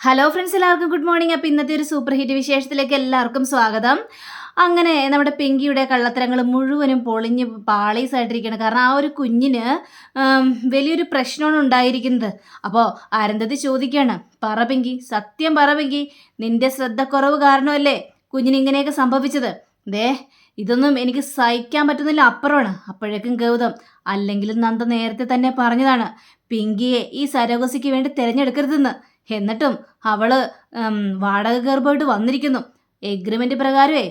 Hello friends എല്ലാവർക്കും good morning അപ്പോൾ ഇന്നത്തെ ഒരു സൂപ്പർ ഹിറ്റ് വിശേഷത്തിലേക്ക് എല്ലാവർക്കും സ്വാഗതം. അങ്ങനെ നമ്മുടെ പിങ്കിയുടെ കള്ളത്തരങ്ങൾ മുഴുവനും പൊളിഞ്ഞ് പാളീസായിട്ടിരിക്കുകയാണ്. കാരണം ആ ഒരു കുഞ്ഞിന് വലിയൊരു പ്രശ്നമാണ് ഉണ്ടായിരിക്കുന്നത്. അപ്പോൾ അരന്തതി ചോദിക്കുകയാണ് പറ പെങ്കി സത്യം പറ പെങ്കി നിന്റെ ശ്രദ്ധക്കുറവ് കാരണമല്ലേ കുഞ്ഞിന് ഇങ്ങനെയൊക്കെ സംഭവിച്ചത്? ദേ ഇതൊന്നും എനിക്ക് സഹിക്കാൻ പറ്റുന്നില്ല അപ്പുറമാണ്. അപ്പോഴേക്കും ഗൗതം അല്ലെങ്കിലും നന്ദ നേരത്തെ തന്നെ പറഞ്ഞതാണ് പിങ്കിയെ ഈ സരോഗസിക്ക് വേണ്ടി തിരഞ്ഞെടുക്കരുതെന്ന്. എന്നിട്ടും അവൾ വാടക ഗർഭമായിട്ട് വന്നിരിക്കുന്നു. എഗ്രിമെന്റ് പ്രകാരമേ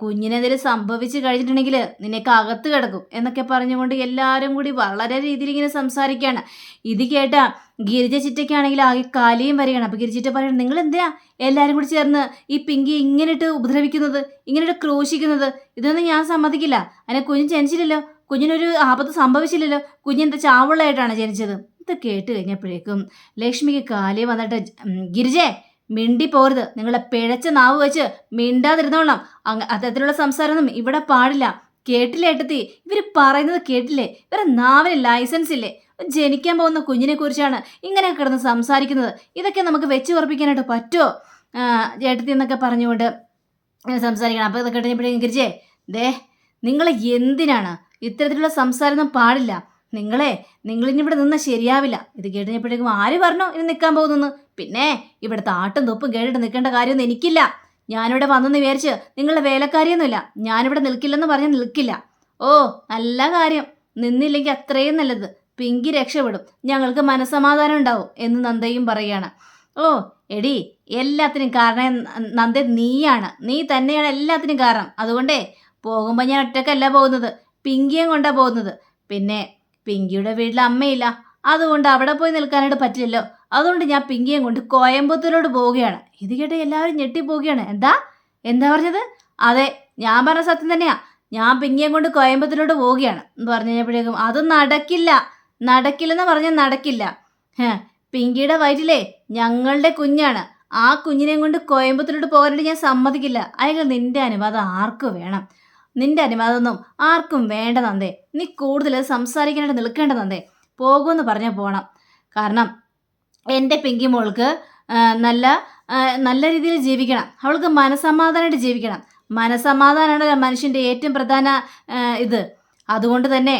കുഞ്ഞിനെതിരെ സംഭവിച്ചു കഴിഞ്ഞിട്ടുണ്ടെങ്കിൽ നിനക്ക് അകത്ത് കിടക്കും എന്നൊക്കെ പറഞ്ഞുകൊണ്ട് എല്ലാവരും കൂടി വളരെ രീതിയിൽ ഇങ്ങനെ സംസാരിക്കുകയാണ്. ഇത് കേട്ട ഗിരിജ ചിറ്റയ്ക്കാണെങ്കിൽ ആകെ കാലിയും വരികയാണ്. അപ്പോൾ ഗിരിജിറ്റ പറയണം നിങ്ങൾ എന്തിനാ എല്ലാവരും കൂടി ചേർന്ന് ഈ പിങ്കി ഇങ്ങനെയിട്ട് ഉപദ്രവിക്കുന്നത് ഇങ്ങനെയിട്ട് ക്രൂശിക്കുന്നത്? ഇതൊന്നും ഞാൻ സമ്മതിക്കില്ല. അതിനെ കുഞ്ഞ് ജനിച്ചില്ലല്ലോ. കുഞ്ഞിനൊരു ആപത്ത് സംഭവിച്ചില്ലല്ലോ. കുഞ്ഞെന്താ ചാവുള്ളതായിട്ടാണ് ജനിച്ചത്? ഇത് കേട്ട് കഴിഞ്ഞപ്പോഴേക്കും ലക്ഷ്മിക്ക് കാലേ വന്നിട്ട് ഗിരിജേ മിണ്ടി പോരുത്. നിങ്ങളെ പിഴച്ച നാവ് വെച്ച് മിണ്ടാതിരുന്നോളാം അങ്ങ് അത്തരത്തിലുള്ള സംസാരമൊന്നും ഇവിടെ പാടില്ല. കേട്ടില്ലേ ഏട്ടത്തി? ഇവർ പറയുന്നത് കേട്ടില്ലേ? ഇവരെ നാവിന് ലൈസൻസ് ഇല്ലേ? ജനിക്കാൻ പോകുന്ന കുഞ്ഞിനെ കുറിച്ചാണ് ഇങ്ങനെ കിടന്ന് സംസാരിക്കുന്നത്. ഇതൊക്കെ നമുക്ക് വെച്ച് ഉറപ്പിക്കാനായിട്ട് പറ്റുമോ? ചേട്ടത്തി എന്നൊക്കെ പറഞ്ഞുകൊണ്ട് സംസാരിക്കണം. അപ്പോൾ ഇതൊക്കെ കഴിഞ്ഞപ്പോഴേക്കും ഗിരിജേ ദേ നിങ്ങൾ എന്തിനാണ് ഇത്തരത്തിലുള്ള സംസാരമൊന്നും പാടില്ല? നിങ്ങളെ നിങ്ങളിനി ഇവിടെ നിന്നാൽ ശരിയാവില്ല. ഇത് കേട്ടപ്പോഴേക്കും ആര് പറഞ്ഞു ഇനി നിൽക്കാൻ പോകുന്നു പിന്നെ ഇവിടുത്തെ ആട്ടും തൊപ്പും കേട്ടിട്ട് നിൽക്കേണ്ട കാര്യമൊന്നും എനിക്കില്ല. ഞാനിവിടെ വന്നെന്ന് വിചാരിച്ച് നിങ്ങളുടെ വേലക്കാരിയൊന്നുമില്ല. ഞാനിവിടെ നിൽക്കില്ലെന്ന് പറഞ്ഞ് നിൽക്കില്ല. ഓ നല്ല കാര്യം. നിന്നില്ലെങ്കിൽ അത്രയും നല്ലത്. പിങ്കി രക്ഷപ്പെടും. ഞങ്ങൾക്ക് മനസമാധാനം ഉണ്ടാവും എന്ന് നന്ദയും പറയുകയാണ്. ഓ എടി എല്ലാത്തിനും കാരണം നന്ദ നീയാണ്. നീ തന്നെയാണ് എല്ലാത്തിനും കാരണം. അതുകൊണ്ടേ പോകുമ്പോൾ ഞാൻ ഒറ്റക്കല്ല പോകുന്നത്. പിങ്കിയും കൊണ്ടാണ് പോകുന്നത്. പിന്നെ പിങ്കിയുടെ വീട്ടിൽ അമ്മയില്ല. അതുകൊണ്ട് അവിടെ പോയി നിൽക്കാനായിട്ട് പറ്റില്ലല്ലോ. അതുകൊണ്ട് ഞാൻ പിങ്കിയും കൊണ്ട് കോയമ്പത്തൂരോട് പോവുകയാണ്. ഇത് കേട്ട് എല്ലാവരും ഞെട്ടിപ്പോവുകയാണ്. എന്താ? എന്താ പറഞ്ഞത്? അതെ ഞാൻ പറഞ്ഞ സത്യം തന്നെയാ. ഞാൻ പിങ്കിയെ കൊണ്ട് കോയമ്പത്തൂരോട് പോവുകയാണ്. എന്ന് പറഞ്ഞു കഴിഞ്ഞപ്പോഴേക്കും അത് നടക്കില്ല. നടക്കില്ലെന്ന് പറഞ്ഞാൽ നടക്കില്ല. പിങ്കിയുടെ വയറ്റിലേ ഞങ്ങളുടെ കുഞ്ഞാണ്. ആ കുഞ്ഞിനെയും കൊണ്ട് കോയമ്പത്തൂരോട് പോകാനായിട്ട് ഞാൻ സമ്മതിക്കില്ല. അയാൾ നിന്റെ അനുവാദം ആർക്കും വേണം? നിന്റെ അനുവാദമൊന്നും ആർക്കും വേണ്ട നന്ദേ. നീ കൂടുതൽ സംസാരിക്കാനായിട്ട് നിൽക്കേണ്ട നന്ദേ. പോകുമെന്ന് പറഞ്ഞാൽ പോകണം കാരണം എന്റെ പിങ്കി മോൾക്ക് നല്ല നല്ല രീതിയിൽ ജീവിക്കണം. അവൾക്ക് മനസമാധാനമായിട്ട് ജീവിക്കണം. മനസമാധാനമാണ് മനുഷ്യന്റെ ഏറ്റവും പ്രധാന ഇത്. അതുകൊണ്ട് തന്നെ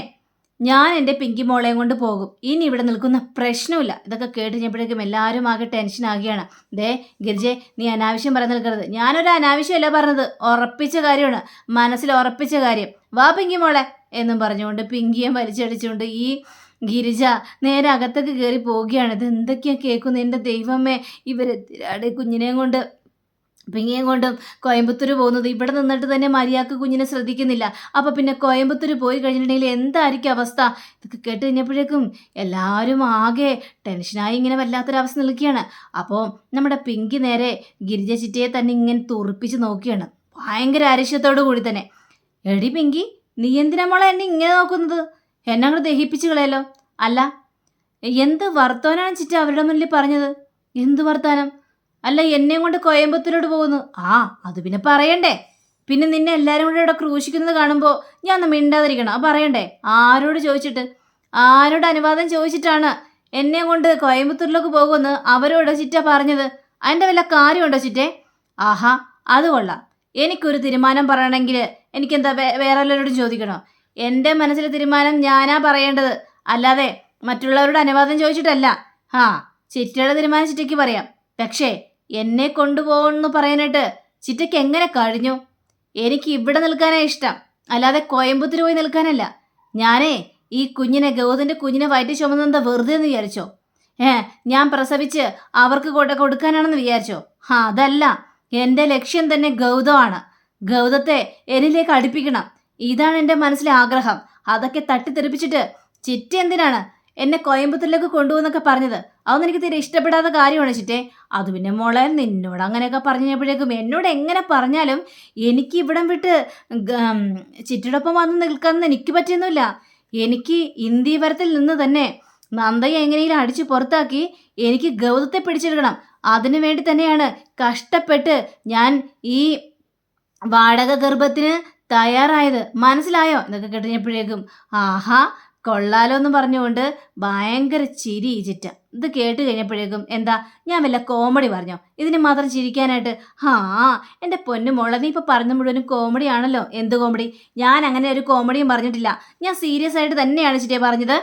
ഞാൻ എന്റെ പിങ്കി മോളെയും കൊണ്ട് പോകും. ഇനി ഇവിടെ നിൽക്കുന്ന പ്രശ്നമില്ല. ഇതൊക്കെ കേട്ട് കഴിഞ്ഞപ്പോഴേക്കും എല്ലാവരും ആകെ ടെൻഷൻ ആകുകയാണ്. ദേ ഗിരിജെ നീ അനാവശ്യം പറഞ്ഞു നിൽക്കരുത്. ഞാനൊരു അനാവശ്യമല്ല പറഞ്ഞത്. ഉറപ്പിച്ച കാര്യമാണ്. മനസ്സിൽ ഉറപ്പിച്ച കാര്യം. വാ പിങ്കി മോളെ എന്നും പറഞ്ഞുകൊണ്ട് പിങ്കിയെ വലിച്ചടിച്ചുകൊണ്ട് ഈ ഗിരിജ നേരെ അകത്തേക്ക് കയറി പോവുകയാണ്. ഇത് എന്തൊക്കെയാണ് കേൾക്കുന്നത് എന്റെ ദൈവമേ ഇവരെത്തിരാടെ കുഞ്ഞിനെയും കൊണ്ട് പിങ്ങിയും കൊണ്ടും കോയമ്പത്തൂർ പോകുന്നത് ഇവിടെ നിന്നിട്ട് തന്നെ മരിയാക്ക് കുഞ്ഞിനെ ശ്രദ്ധിക്കുന്നില്ല. അപ്പോൾ പിന്നെ കോയമ്പത്തൂർ പോയി കഴിഞ്ഞിട്ടുണ്ടെങ്കിൽ എന്തായിരിക്കും അവസ്ഥ? ഇതൊക്കെ കേട്ട് കഴിഞ്ഞപ്പോഴേക്കും എല്ലാവരും ആകെ ടെൻഷനായി ഇങ്ങനെ വല്ലാത്തൊരവസ്ഥ നിൽക്കുകയാണ്. അപ്പോൾ നമ്മുടെ പിങ്കി നേരെ ഗിരിജ ചിറ്റയെ തന്നെ ഇങ്ങനെ തുറപ്പിച്ച് നോക്കിയാണ് ഭയങ്കര അരിശത്തോടു കൂടി തന്നെ. എടി പിങ്കി നീ എന്തിനാ മോളെ എന്നെ ഇങ്ങനെ നോക്കുന്നത്? എന്നെ അങ്ങോട്ട് ദഹിപ്പിച്ച് കളയല്ലോ. അല്ല എന്ത് വർത്തമാനാണ് ചിറ്റ അവരുടെ മുന്നിൽ പറഞ്ഞത്? എന്ത് വർത്താനം? അല്ല എന്നെയും കൊണ്ട് കോയമ്പത്തൂരോട് പോകുന്നു. ആ അത് പിന്നെ പറയണ്ടേ. പിന്നെ നിന്നെ എല്ലാവരും കൂടെ ഇവിടെ ക്രൂശിക്കുന്നത് കാണുമ്പോൾ ഞാൻ ഒന്ന് മിണ്ടാതിരിക്കണം. അത് പറയണ്ടേ? ആരോട് ചോദിച്ചിട്ട്? ആരോട് അനുവാദം ചോദിച്ചിട്ടാണ് എന്നെ കൊണ്ട് കോയമ്പത്തൂരിലേക്ക് പോകുമെന്ന് അവരോട് ചിറ്റ പറഞ്ഞത്? അതിന്റെ വല്ല കാര്യമുണ്ടോ ചിറ്റേ? ആഹാ അത് കൊള്ളാം. എനിക്കൊരു തീരുമാനം പറയണമെങ്കിൽ എനിക്കെന്താ വേ- വേറെ എല്ലാവരോടും ചോദിക്കണോ? എന്റെ മനസ്സിലെ തീരുമാനം ഞാനാ പറയേണ്ടത്. അല്ലാതെ മറ്റുള്ളവരോട് അനുവാദം ചോദിച്ചിട്ടല്ല. ആ ചിറ്റയുടെ തീരുമാനം ചിറ്റയ്ക്ക് പറയാം. പക്ഷേ എന്നെ കൊണ്ടുപോകണമെന്ന് പറയാനായിട്ട് ചിറ്റയ്ക്ക് എങ്ങനെ കഴിഞ്ഞു? എനിക്ക് ഇവിടെ നിൽക്കാനാ ഇഷ്ടം. അല്ലാതെ കോയമ്പത്തൂർ പോയി നിൽക്കാനല്ല. ഞാനേ ഈ കുഞ്ഞിനെ ഗൗതന്റെ കുഞ്ഞിനെ വയറ്റി ചുമന്നെന്താ വെറുതെ എന്ന് വിചാരിച്ചോ? ഏ ഞാൻ പ്രസവിച്ച് അവർക്ക് കൊട കൊടുക്കാനാണെന്ന് വിചാരിച്ചോ? ആ അതല്ല. എന്റെ ലക്ഷ്യം തന്നെ ഗൗതമാണ്. ഗൗതത്തെ എന്നിലേക്ക് അടുപ്പിക്കണം. ഇതാണ് എന്റെ മനസ്സിലെ ആഗ്രഹം. അതൊക്കെ തട്ടിത്തെറിപ്പിച്ചിട്ട് ചിറ്റ എന്തിനാണ് എന്നെ കോയമ്പത്തൂരിലേക്ക് കൊണ്ടുപോകുന്നൊക്കെ പറഞ്ഞത്. അതൊന്നും എനിക്ക് തീരെ ഇഷ്ടപ്പെടാത്ത കാര്യമാണ് ചിറ്റേ. അത് പിന്നെ മോളെ നിന്നോട് അങ്ങനെയൊക്കെ പറഞ്ഞപ്പോഴേക്കും എന്നോട് എങ്ങനെ പറഞ്ഞാലും എനിക്ക് ഇവിടം വിട്ട് ചിറ്റയോടൊപ്പം വന്ന് നിൽക്കാമെന്ന് എനിക്ക് പറ്റിയൊന്നുമില്ല. എനിക്ക് ഇന്ത്യവരത്തിൽ നിന്ന് തന്നെ നന്ദയെ എങ്ങനെയെങ്കിലും അടിച്ചു പുറത്താക്കി എനിക്ക് ഗൗതത്തെ പിടിച്ചെടുക്കണം. അതിനു വേണ്ടി തന്നെയാണ് കഷ്ടപ്പെട്ട് ഞാൻ ഈ വാടക ഗർഭത്തിന് തയ്യാറായത്. മനസ്സിലായോ? എന്നൊക്കെ കേട്ടപ്പോഴേക്കും ആഹാ കൊള്ളാലോ എന്ന് പറഞ്ഞുകൊണ്ട് ഭയങ്കര ചിരി ചിറ്റ ഇത് കേട്ട് കഴിഞ്ഞപ്പോഴേക്കും എന്താ ഞാൻ വല്ല കോമഡി പറഞ്ഞോ? ഇതിന് മാത്രം ചിരിക്കാനായിട്ട്? ഹാ എന്റെ പൊന്നു മോളെ നീ ഇപ്പോൾ പറഞ്ഞ മുഴുവനും കോമഡി ആണല്ലോ എന്ത് കോമഡി? ഞാൻ അങ്ങനെ ഒരു കോമഡിയും പറഞ്ഞിട്ടില്ല. ഞാൻ സീരിയസ് ആയിട്ട് തന്നെയാണ് ചിറ്റേ പറഞ്ഞത്.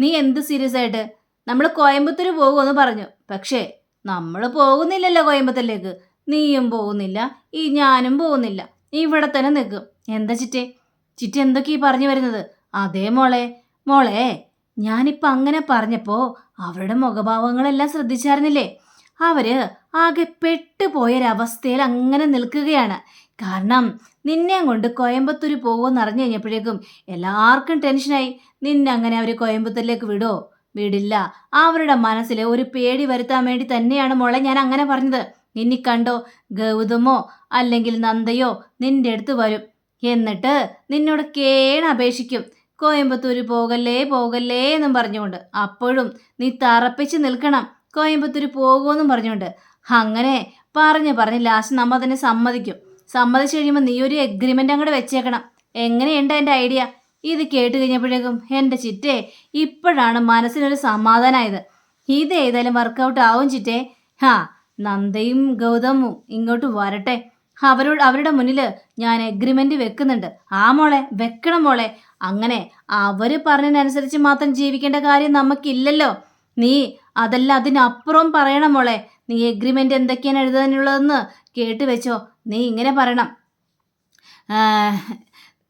നീ എന്ത് സീരിയസ് ആയിട്ട്? നമ്മൾ കോയമ്പത്തൂർ പോകുമെന്ന് പറഞ്ഞു. പക്ഷേ നമ്മൾ പോകുന്നില്ലല്ലോ കോയമ്പത്തൂരിലേക്ക്. നീയും പോകുന്നില്ല ഈ ഞാനും പോകുന്നില്ല. ഇവിടെ തന്നെ നിൽക്കും. എന്താ ചിറ്റേ? ചിറ്റി എന്തൊക്കെയാ പറഞ്ഞു വരുന്നത്? അതേ മോളെ മോളെ ഞാനിപ്പോൾ അങ്ങനെ പറഞ്ഞപ്പോൾ അവരുടെ മുഖഭാവങ്ങളെല്ലാം ശ്രദ്ധിച്ചായിരുന്നില്ലേ? അവർ ആകെ പെട്ടുപോയൊരവസ്ഥയിൽ അങ്ങനെ നിൽക്കുകയാണ്. കാരണം നിന്നെ കൊണ്ട് കോയമ്പത്തൂർ പോകുമെന്ന് അറിഞ്ഞു കഴിഞ്ഞപ്പോഴേക്കും എല്ലാവർക്കും ടെൻഷനായി. നിന്നെ അങ്ങനെ അവർ കോയമ്പത്തൂരിലേക്ക് വിടോ? വിടില്ല. അവരുടെ മനസ്സിൽ ഒരു പേടി വരുത്താൻ വേണ്ടി തന്നെയാണ് മോളെ ഞാൻ അങ്ങനെ പറഞ്ഞത്. ഇനി കണ്ടോ? ഗൗതമോ അല്ലെങ്കിൽ നന്ദയോ നിന്റെ അടുത്ത് വരും. എന്നിട്ട് നിന്നോട് കേണ അപേക്ഷിക്കും കോയമ്പത്തൂർ പോകല്ലേ പോകല്ലേ എന്നും പറഞ്ഞുകൊണ്ട്. അപ്പോഴും നീ തറപ്പിച്ച് നിൽക്കണം കോയമ്പത്തൂർ പോകുമെന്നും പറഞ്ഞുകൊണ്ട്. അങ്ങനെ പറഞ്ഞ് പറഞ്ഞ് ലാസ്റ്റ് നമ്മൾ അതിനെ സമ്മതിക്കും. സമ്മതിച്ചു കഴിയുമ്പോൾ നീ ഒരു എഗ്രിമെന്റ് അങ്ങോട്ട് വെച്ചേക്കണം. എങ്ങനെയുണ്ട് എന്റെ ഐഡിയ ഇത് കേട്ട് കഴിഞ്ഞപ്പോഴേക്കും എന്റെ ചിറ്റേ ഇപ്പോഴാണ് മനസ്സിനൊരു സമാധാനമായത് ഇത് ഏതായാലും വർക്കൗട്ട് ആവും ചിറ്റേ. ഹാ നന്ദയും ഗൗതമും ഇങ്ങോട്ട് വരട്ടെ. അവരോട് അവരുടെ മുന്നിൽ ഞാൻ എഗ്രിമെന്റ് വെക്കുന്നുണ്ട്. ആ മോളെ വെക്കണം മോളെ. അങ്ങനെ അവർ പറഞ്ഞതിനനുസരിച്ച് മാത്രം ജീവിക്കേണ്ട കാര്യം നമുക്കില്ലല്ലോ. നീ അതല്ല അതിനപ്പുറം പറയണം മോളെ. നീ എഗ്രിമെന്റ് എന്തൊക്കെയാണ് എഴുതാനുള്ളതെന്ന് കേട്ട് വെച്ചോ. നീ ഇങ്ങനെ പറയണം.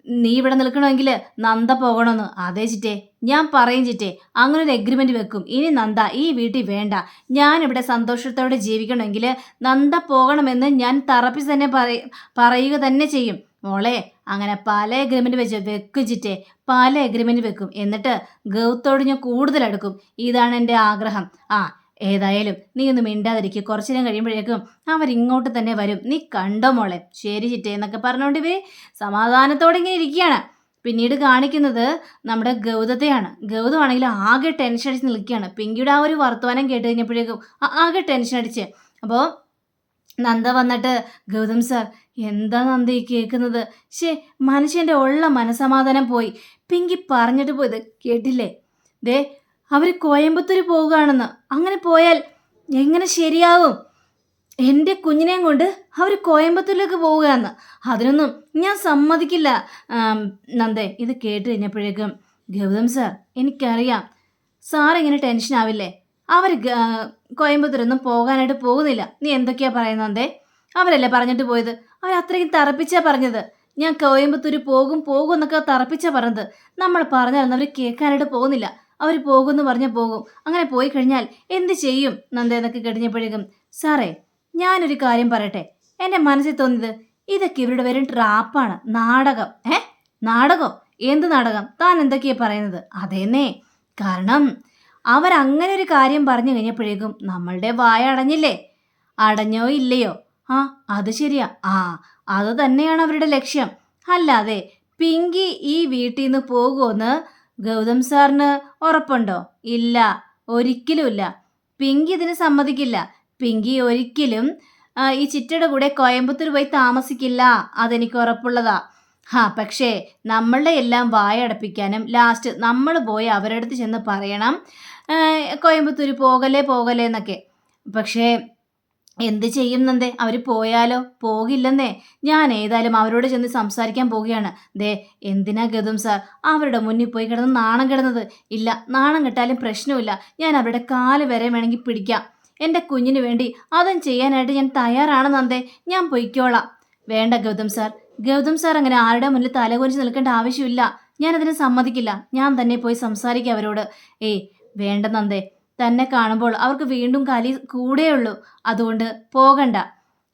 നീ ഇവിടെ നിൽക്കണമെങ്കിൽ നന്ദ പോകണമെന്ന്. അതേ ചിറ്റേ ഞാൻ പറയും ചിറ്റേ. അങ്ങനെ ഒരു എഗ്രിമെന്റ് വെക്കും. ഇനി നന്ദ ഈ വീട്ടിൽ വേണ്ട. ഞാൻ ഇവിടെ സന്തോഷത്തോടെ ജീവിക്കണമെങ്കിൽ നന്ദ പോകണമെന്ന് ഞാൻ തറപ്പിച്ച് തന്നെ പറയുക തന്നെ ചെയ്യും. മോളെ അങ്ങനെ പല എഗ്രിമെന്റ് വെച്ച് വെക്കും പല എഗ്രിമെന്റ് വെക്കും. എന്നിട്ട് ഗൗത്തോട് ഞാൻ കൂടുതൽ അടുക്കും. ഇതാണ് എന്റെ ആഗ്രഹം. ആ ഏതായാലും നീ ഒന്ന് മിണ്ടാതിരിക്കുക കുറച്ചു നേരം കഴിയുമ്പോഴേക്കും അവരിങ്ങോട്ട് തന്നെ വരും. നീ കണ്ടോ മോളെ? ശരി ചിറ്റേ എന്നൊക്കെ പറഞ്ഞുകൊണ്ട് ഇവർ സമാധാനത്തോടെ ഇങ്ങനെ ഇരിക്കുകയാണ്. പിന്നീട് കാണിക്കുന്നത് നമ്മുടെ ഗൗതത്തെയാണ്. ഗൗതമാണെങ്കിൽ ആകെ ടെൻഷൻ അടിച്ച് നിൽക്കുകയാണ്. പിങ്കിയുടെ ആ ഒരു വർത്തമാനം കേട്ട് കഴിഞ്ഞപ്പോഴേക്കും ആകെ ടെൻഷൻ അടിച്ച്. അപ്പോൾ നന്ദ വന്നിട്ട് ഗൗതം സാർ എന്താ നന്ദി കേൾക്കുന്നത്? ശേ മനുഷ്യന്റെ ഉള്ള മനസമാധാനം പോയി. പിങ്കി പറഞ്ഞിട്ട് പോയത് കേട്ടില്ലേ? ദേ അവർ കോയമ്പത്തൂർ പോവുകയാണെന്ന്. അങ്ങനെ പോയാൽ എങ്ങനെ ശരിയാവും? എന്റെ കുഞ്ഞിനെയും കൊണ്ട് അവർ കോയമ്പത്തൂരിലേക്ക് പോവുകയെന്ന് അതിനൊന്നും ഞാൻ സമ്മതിക്കില്ല. നന്ദേ ഇത് കേട്ട് കഴിഞ്ഞപ്പോഴേക്കും ഗൗതം സാർ എനിക്കറിയാം. സാർ ഇങ്ങനെ ടെൻഷൻ ആവില്ലേ? അവർ കോയമ്പത്തൂരൊന്നും പോകാനായിട്ട് പോകുന്നില്ല. നീ എന്തൊക്കെയാ പറയുന്നത് അവരല്ലേ പറഞ്ഞിട്ട് പോയത്? അവർ അത്രയും തറപ്പിച്ചാ പറഞ്ഞത്. ഞാൻ കോയമ്പത്തൂർ പോകും പോകും എന്നൊക്കെ തറപ്പിച്ചാ പറഞ്ഞത്. നമ്മൾ പറഞ്ഞാലൊന്നും അവർ കേൾക്കാനായിട്ട് പോകുന്നില്ല. അവർ പോകുമെന്ന് പറഞ്ഞാൽ പോകും. അങ്ങനെ പോയി കഴിഞ്ഞാൽ എന്ത് ചെയ്യും? നന്ദ എന്നൊക്കെ കഴിഞ്ഞപ്പോഴേക്കും സാറേ ഞാനൊരു കാര്യം പറയട്ടെ. എന്റെ മനസ്സിൽ തോന്നിയത് ഇതൊക്കെ ഇവരുടെ വരും ട്രാപ്പാണ്. നാടകം. ഏ? നാടകം? എന്ത് നാടകം? താൻ എന്തൊക്കെയാ പറയുന്നത്? അതേന്നേ. കാരണം അവരങ്ങനെ ഒരു കാര്യം പറഞ്ഞു കഴിഞ്ഞപ്പോഴേക്കും നമ്മളുടെ വായ അടഞ്ഞില്ലേ? അടഞ്ഞോ ഇല്ലയോ? ആ അത് ശരിയാ. ആ അത് തന്നെയാണ് അവരുടെ ലക്ഷ്യം. അല്ലാതെ പിങ്കി ഈ വീട്ടിൽ നിന്ന് പോകുമെന്ന് ഗൗതം സാറിന് ഉറപ്പുണ്ടോ? ഇല്ല ഒരിക്കലുമില്ല. പിങ്കി ഇതിന് സമ്മതിക്കില്ല. പിങ്കി ഒരിക്കലും ഈ ചിറ്റയുടെ കൂടെ കോയമ്പത്തൂർ പോയി താമസിക്കില്ല. അതെനിക്ക് ഉറപ്പുള്ളതാ. ഹാ പക്ഷേ നമ്മളുടെ എല്ലാം വായടപ്പിക്കാനും ലാസ്റ്റ് നമ്മൾ പോയി അവരുടെ അടുത്ത് ചെന്ന് പറയണം. കോയമ്പത്തൂർ പോകലേ പോകലേ എന്നൊക്കെ. പക്ഷേ എന്ത് ചെയ്യും നന്ദേ? അവർ പോയാലോ? പോകില്ലെന്നേ. ഞാൻ ഏതായാലും അവരോട് ചെന്ന് സംസാരിക്കാൻ പോവുകയാണ്. ദേ എന്തിനാ ഗതും സാർ? അവരുടെ മുന്നിൽ പോയി കിടന്ന് നാണം കിടന്നത്. ഇല്ല നാണം കിട്ടാലും പ്രശ്നമില്ല ഞാൻ അവരുടെ കാൽ വരെ വേണമെങ്കിൽ പിടിക്കാം. എന്റെ കുഞ്ഞിന് വേണ്ടി അതും ചെയ്യാനായിട്ട് ഞാൻ തയ്യാറാണ് നന്ദേ. ഞാൻ പൊയ്ക്കോളാം. വേണ്ട ഗൗതം സാർ. ഗൗതം സാർ അങ്ങനെ ആരുടെ മുന്നിൽ തലകുനിച്ച് നിൽക്കേണ്ട ആവശ്യമില്ല. ഞാനതിന് സമ്മതിക്കില്ല. ഞാൻ തന്നെ പോയി സംസാരിക്കാം അവരോട്. ഏയ് വേണ്ട നന്ദേ. തന്നെ കാണുമ്പോൾ അവർക്ക് വീണ്ടും കലി കൂടെയുള്ളൂ. അതുകൊണ്ട് പോകണ്ട.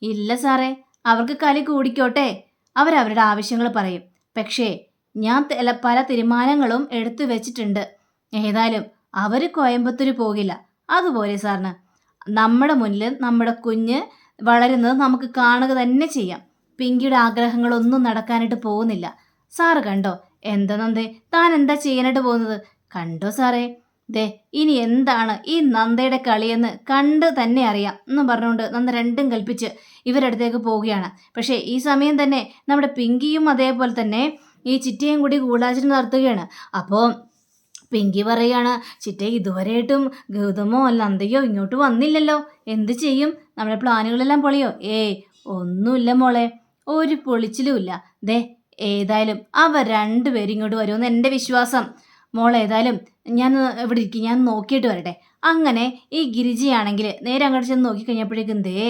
ഇല്ല സാറേ അവർക്ക് കലി കൂടിക്കോട്ടെ. അവരവരുടെ ആവശ്യങ്ങൾ പറയും. പക്ഷേ ഞാൻ പല തീരുമാനങ്ങളും എടുത്തു വെച്ചിട്ടുണ്ട്. ഏതായാലും അവർ കോയമ്പത്തൂർ പോകില്ല. അതുപോലെ സാറിന്. നമ്മുടെ മുന്നിൽ നമ്മുടെ കുഞ്ഞ് വളരുന്നത് നമുക്ക് കാണുക തന്നെ ചെയ്യാം. പിങ്കിയുടെ ആഗ്രഹങ്ങളൊന്നും നടക്കാനായിട്ട് പോകുന്നില്ല. സാറ് കണ്ടോ? എന്താ നന്ദേ താൻ എന്താ ചെയ്യാനായിട്ട് പോകുന്നത്? കണ്ടോ സാറേ? ദേ ഇനി എന്താണ് ഈ നന്ദയുടെ കളിയെന്ന് കണ്ട് തന്നെ അറിയാം എന്നും പറഞ്ഞുകൊണ്ട് നന്ദ രണ്ടും കൽപ്പിച്ച് ഇവരുടെ അടുത്തേക്ക് പോവുകയാണ്. പക്ഷേ ഈ സമയം തന്നെ നമ്മുടെ പിങ്കിയും അതേപോലെ തന്നെ ഈ ചിറ്റയും കൂടി ഗൂഢാചരണം നടത്തുകയാണ്. അപ്പോൾ പിങ്കി പറയുകയാണ് ചിറ്റ ഇതുവരെയായിട്ടും ഗൗതമോ നന്ദയോ ഇങ്ങോട്ട് വന്നില്ലല്ലോ. എന്ത് ചെയ്യും? നമ്മുടെ പ്ലാനുകളെല്ലാം പൊളിയോ? ഏയ് ഒന്നുമില്ല മോളെ ഒരു പൊളിച്ചിലുമില്ല ദേ ഏതായാലും അവർ രണ്ടുപേരും ഇങ്ങോട്ട് വരുമെന്ന് എന്റെ വിശ്വാസം. മോൾ ഏതായാലും ഞാൻ ഇവിടെ ഇരിക്കും ഞാൻ നോക്കിയിട്ട് വരട്ടെ. അങ്ങനെ ഈ ഗിരിജയാണെങ്കിൽ നേരെ അങ്ങോട്ട് ചെന്ന് നോക്കിക്കഴിഞ്ഞപ്പോഴേക്കും ദേ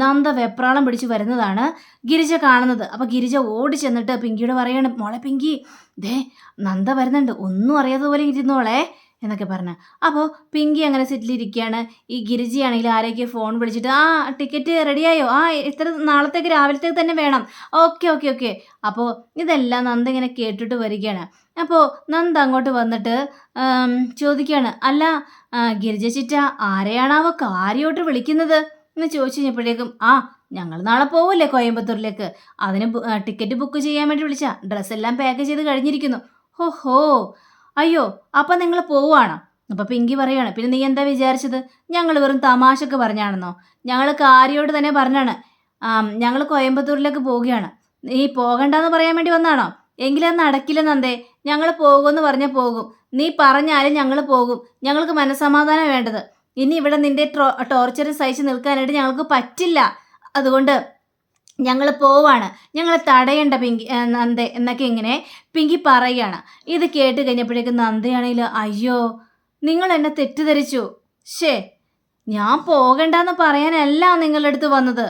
നന്ദ വെപ്രാളം പിടിച്ച് വരുന്നതാണ് ഗിരിജ കാണുന്നത്. അപ്പോൾ ഗിരിജ ഓടി ചെന്നിട്ട് പിങ്കിയോട് പറയാണ് മോളെ പിങ്കി ദേ നന്ദ വരുന്നുണ്ട്. ഒന്നും അറിയാതെ പോലെ ഇരുന്നോളെ എന്നൊക്കെ പറഞ്ഞ്. അപ്പോൾ പിങ്കി അങ്ങനെ സെറ്റിലിരിക്കുകയാണ്. ഈ ഗിരിജയാണെങ്കിൽ ആരെയൊക്കെ ഫോൺ വിളിച്ചിട്ട് ആ ടിക്കറ്റ് റെഡിയായോ? ആ ഇത്ര നാളത്തേക്ക് രാവിലത്തേക്ക് തന്നെ വേണം. Okay okay okay. അപ്പോൾ ഇതെല്ലാം നന്ദ ഇങ്ങനെ കേട്ടിട്ട് വരികയാണ്. അപ്പോൾ നന്ദ അങ്ങോട്ട് വന്നിട്ട് ചോദിക്കുകയാണ് അല്ല ഗിരിജ ചിറ്റ ആരെയാണാവോ കാര്യമായിട്ട് വിളിക്കുന്നത്? എന്ന് ചോദിച്ചു കഴിഞ്ഞപ്പോഴേക്കും ആ ഞങ്ങൾ നാളെ പോവില്ലേ കോയമ്പത്തൂരിലേക്ക്. അതിന് ടിക്കറ്റ് ബുക്ക് ചെയ്യാൻ വേണ്ടി വിളിച്ചാ. ഡ്രസ്സ് എല്ലാം പാക്ക് ചെയ്ത് കഴിഞ്ഞിരിക്കുന്നു. ഹോ ഹോ. അയ്യോ അപ്പം നിങ്ങൾ പോവുകയാണോ അപ്പോൾ പിങ്കി പറയാണ് പിന്നെ നീ എന്താ വിചാരിച്ചത്? ഞങ്ങൾ വെറും തമാശക്ക് പറഞ്ഞാണെന്നോ? ഞങ്ങൾ കാര്യോട് തന്നെ പറഞ്ഞാണ്. ഞങ്ങൾ കോയമ്പത്തൂരിലേക്ക് പോവുകയാണ്. നീ പോകണ്ടെന്ന് പറയാൻ വേണ്ടി വന്നാണോ? എങ്കിലും അത് നടക്കില്ല നന്ദേ. ഞങ്ങൾ പോകുമെന്ന് പറഞ്ഞാൽ പോകും. നീ പറഞ്ഞാലും ഞങ്ങൾ പോകും. ഞങ്ങൾക്ക് മനസ്സമാധാനം വേണ്ടത്. ഇനി ഇവിടെ നിന്റെ ടോർച്ചർ സഹിച്ച് നിൽക്കാനായിട്ട് ഞങ്ങൾക്ക് പറ്റില്ല. അതുകൊണ്ട് ഞങ്ങൾ പോവാണ്. ഞങ്ങൾ തടയണ്ട പിങ്കി നന്ദ എന്നൊക്കെ ഇങ്ങനെ പിങ്കി പറയുകയാണ് ഇത് കേട്ട് കഴിഞ്ഞപ്പോഴേക്കും നന്ദയാണെങ്കിൽ അയ്യോ നിങ്ങൾ എന്നെ തെറ്റിദ്ധരിച്ചു. ഷേ ഞാൻ പോകണ്ടെന്ന് പറയാനല്ല നിങ്ങളുടെ അടുത്ത് വന്നത്.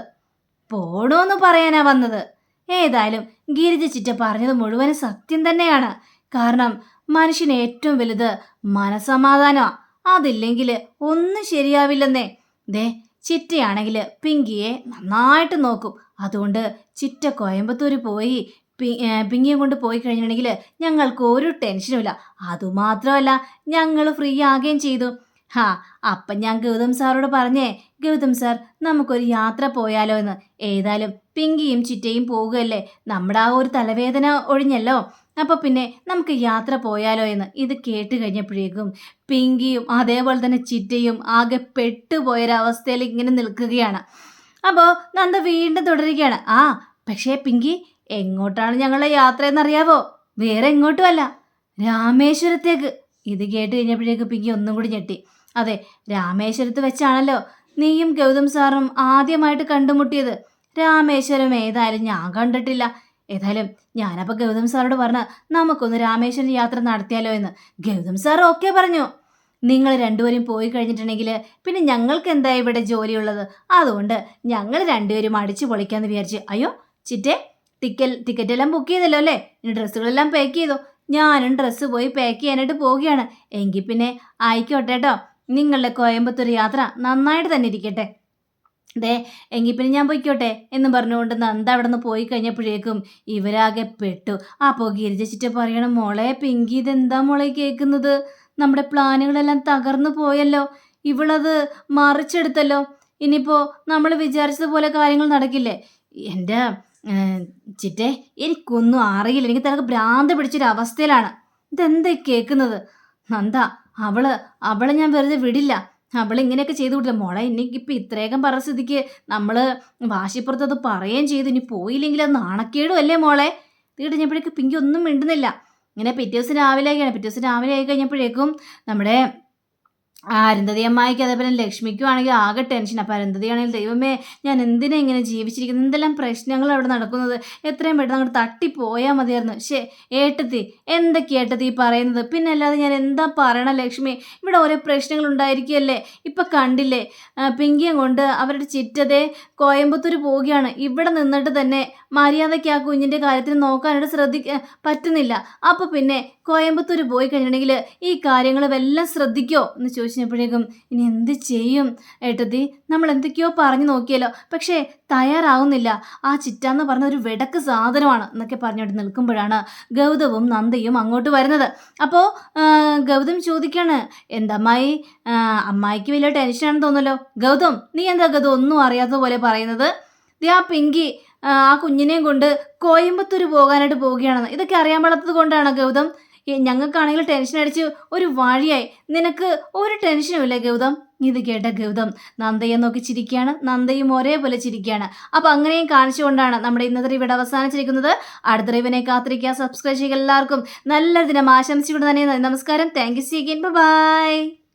പോണോന്ന് പറയാനാ വന്നത്. ഏതായാലും ഗിരിജ ചിറ്റ പറഞ്ഞത് മുഴുവൻ സത്യം തന്നെയാണ്. കാരണം മനുഷ്യന് ഏറ്റവും വലുത് മനസമാധാനമാ അതില്ലെങ്കിൽ ഒന്നും ശരിയാവില്ലെന്നേ. ദേ ചിറ്റയാണെങ്കിൽ പിങ്കിയെ നന്നായിട്ട് നോക്കും. അതുകൊണ്ട് ചിറ്റ കോയമ്പത്തൂർ പോയി പിങ്ങിയെ കൊണ്ട് പോയി കഴിഞ്ഞിട്ടുണ്ടെങ്കിൽ ഞങ്ങൾക്ക് ഒരു ടെൻഷനും ഇല്ല. അതുമാത്രമല്ല ഞങ്ങൾ ഫ്രീ ആകുകയും ചെയ്തു. ഹാ അപ്പം ഞാൻ ഗൗതം സാറോട് പറഞ്ഞേ ഗൗതം സാർ നമുക്കൊരു യാത്ര പോയാലോ എന്ന്. ഏതായാലും പിങ്കിയും ചിറ്റയും പോകുകയല്ലേ നമ്മുടെ ആ ഒരു തലവേദന ഒഴിഞ്ഞല്ലോ. അപ്പോൾ പിന്നെ നമുക്ക് യാത്ര പോയാലോ എന്ന് ഇത് കേട്ട് കഴിഞ്ഞപ്പോഴേക്കും പിങ്കിയും അതേപോലെ തന്നെ ചിറ്റയും ആകെ പെട്ടുപോയൊരവസ്ഥയിൽ ഇങ്ങനെ നിൽക്കുകയാണ്. അപ്പോൾ നന്ദ വീണ്ടും തുടരുകയാണ്. ആ പക്ഷേ പിങ്കി എങ്ങോട്ടാണ് ഞങ്ങളുടെ യാത്ര എന്നറിയാവോ? വേറെ എങ്ങോട്ടുമല്ല. രാമേശ്വരത്തേക്ക്. ഇത് കേട്ട് കഴിഞ്ഞപ്പോഴേക്ക് പിങ്കി ഒന്നും കൂടി ഞെട്ടി. അതെ രാമേശ്വരത്ത് വെച്ചാണല്ലോ നീയും ഗൗതം സാറും ആദ്യമായിട്ട് കണ്ടുമുട്ടിയത്. രാമേശ്വരം ഏതായാലും ഞാൻ കണ്ടിട്ടില്ല. ഏതായാലും ഞാനപ്പോൾ ഗൗതം സാറോട് പറഞ്ഞ നമുക്കൊന്ന് രാമേശ്വരം യാത്ര നടത്തിയാലോ എന്ന് ഗൗതം സാർ ഓക്കെ പറഞ്ഞു. നിങ്ങൾ രണ്ടുപേരും പോയി കഴിഞ്ഞിട്ടുണ്ടെങ്കിൽ പിന്നെ ഞങ്ങൾക്ക് എന്താ ഇവിടെ ജോലിയുള്ളത്? അതുകൊണ്ട് ഞങ്ങൾ രണ്ടുപേരും അടിച്ചു പൊളിക്കാന്ന് വിചാരിച്ചു. അയ്യോ ചിറ്റേ ടിക്കൽ ടിക്കറ്റ് എല്ലാം ബുക്ക് ചെയ്തല്ലോ അല്ലേ? ഇനി ഡ്രസ്സുകളെല്ലാം പാക്ക് ചെയ്തോ? ഞാനും ഡ്രസ്സ് പോയി പാക്ക് ചെയ്യാനായിട്ട് പോവുകയാണ്. എങ്കിൽ പിന്നെ ആയിക്കോട്ടെ കേട്ടോ നിങ്ങളുടെ കോയമ്പത്തൂർ യാത്ര നന്നായിട്ട് തന്നെ ഇരിക്കട്ടെ. ദേ എങ്കിൽ പിന്നെ ഞാൻ പൊയ്ക്കോട്ടെ എന്ന് പറഞ്ഞുകൊണ്ട് നന്ദ അവിടെ നിന്ന് പോയി കഴിഞ്ഞപ്പോഴേക്കും ഇവരാകെ പെട്ടു. അപ്പോൾ ഗിരിജച്ചിട്ട് പറയണം മോളെ പിങ്കി ഇതെന്താ മോളെ കേൾക്കുന്നത്? നമ്മുടെ പ്ലാനുകളെല്ലാം തകർന്നു പോയല്ലോ. ഇവളത് മറിച്ചെടുത്തല്ലോ. ഇനിയിപ്പോൾ നമ്മൾ വിചാരിച്ചതുപോലെ കാര്യങ്ങൾ നടക്കില്ലേ? എന്റെ ചിറ്റേ എനിക്കൊന്നും അറിയില്ല. എനിക്ക് തനക്ക് ഭ്രാന്ത് പിടിച്ചൊരവസ്ഥയിലാണ് ഇതെന്താ കേൾക്കുന്നത്? നന്ദ അവൾ അവളെ ഞാൻ വെറുതെ വിടില്ല. അവൾ ഇങ്ങനെയൊക്കെ ചെയ്തു കൊടുത്തില്ല മോളെ എനിക്കിപ്പോൾ ഇത്രയൊക്കെ പറഞ്ഞ സ്ഥിതിക്ക് നമ്മൾ വാശിപ്പുറത്ത് അത് പറയുകയും ചെയ്തു. ഇനി പോയില്ലെങ്കിൽ അത് നാണക്കേടും അല്ലേ മോളെ? ഇത് കഴിഞ്ഞപ്പോഴേക്ക് പിങ്കി ഒന്നും മിണ്ടുന്നില്ല. ഇങ്ങനെ പിറ്റേ ദിവസം രാവിലെ ആയിക്കാണ് പിറ്റേ ദിവസം രാവിലെ ആയി കഴിഞ്ഞപ്പോഴേക്കും നമ്മുടെ അരുന്ധതി അമ്മായിക്ക് അതേപോലെ ലക്ഷ്മിക്കും ആണെങ്കിൽ ആകെ ടെൻഷൻ അപ്പം അരുന്ധതി ആണെങ്കിൽ ദൈവമേ ഞാൻ എന്തിനാ ഇങ്ങനെ ജീവിച്ചിരിക്കുന്നത്? എന്തെല്ലാം പ്രശ്നങ്ങൾ അവിടെ നടക്കുന്നത്? എത്രയും പെട്ടെന്ന് അങ്ങോട്ട് തട്ടിപ്പോയാൽ മതിയായിരുന്നു. ശേ ഏട്ടത്തി എന്തൊക്കെ ഏട്ടത്തി പറയുന്നത്? പിന്നെ അല്ലാതെ ഞാൻ എന്താ പറയണ ലക്ഷ്മി? ഇവിടെ ഓരോ പ്രശ്നങ്ങൾ ഉണ്ടായിരിക്കുകയല്ലേ? ഇപ്പം കണ്ടില്ലേ പിങ്കിയും കൊണ്ട് അവരുടെ ചിറ്റതെ കോയമ്പത്തൂർ പോവുകയാണ്. ഇവിടെ നിന്നിട്ട് തന്നെ മര്യാദയ്ക്ക് ആ കുഞ്ഞിന്റെ കാര്യത്തിൽ നോക്കാനായിട്ട് ശ്രദ്ധിക്ക പറ്റുന്നില്ല. അപ്പോൾ പിന്നെ കോയമ്പത്തൂർ പോയി കഴിഞ്ഞിട്ടുണ്ടെങ്കിൽ ഈ കാര്യങ്ങൾ വല്ലതും ശ്രദ്ധിക്കോ? എന്ന് ചോദിച്ചപ്പോഴേക്കും ഇനി എന്ത് ചെയ്യും? ഏട്ടത്തി നമ്മൾ എന്തൊക്കെയോ പറഞ്ഞു നോക്കിയല്ലോ. പക്ഷേ തയ്യാറാവുന്നില്ല. ആ ചിറ്റാന്ന് പറഞ്ഞ ഒരു വെടക്ക് സാധനമാണ് എന്നൊക്കെ പറഞ്ഞുകൊണ്ട് നിൽക്കുമ്പോഴാണ് ഗൗതവും നന്ദയും അങ്ങോട്ട് വരുന്നത്. അപ്പോൾ ഗൗതം ചോദിക്കാണ് എന്തമ്മായി? അമ്മായിക്ക് വലിയ ടെൻഷനാണെന്ന് തോന്നുന്നല്ലോ. ഗൗതം നീ എന്താ ഗൗതം ഒന്നും അറിയാത്ത പോലെ പറയുന്നത്? ദേ ആ പിങ്കി ആ കുഞ്ഞിനെയും കൊണ്ട് കോയമ്പത്തൂർ പോകാനായിട്ട് പോവുകയാണെന്ന്. ഇതൊക്കെ അറിയാൻ പാടാത്തത് കൊണ്ടാണ് ഗൗതം? ഞങ്ങൾക്കാണെങ്കിൽ ടെൻഷൻ അടിച്ച് ഒരു വഴിയായി. നിനക്ക് ഒരു ടെൻഷനും ഇല്ല ഗൗതം. ഇത് കേട്ട ഗൗതം നന്ദയെ നോക്കി ചിരിക്കുകയാണ്. നന്ദയും ഒരേപോലെ ചിരിക്കുകയാണ്. അപ്പോൾ അങ്ങനെയും കാണിച്ചുകൊണ്ടാണ് നമ്മുടെ ഇന്നത്തെ ഇവിടെ അവസാനിച്ചിരിക്കുന്നത്. അടുത്ത റിവിനെ കാത്തിരിക്കുക. സബ്സ്ക്രൈബ് ചെയ്യുക എല്ലാവർക്കും. നല്ല ദിനം ആശംസിച്ചുകൊണ്ട് തന്നെ നമസ്കാരം. Thank you see again bye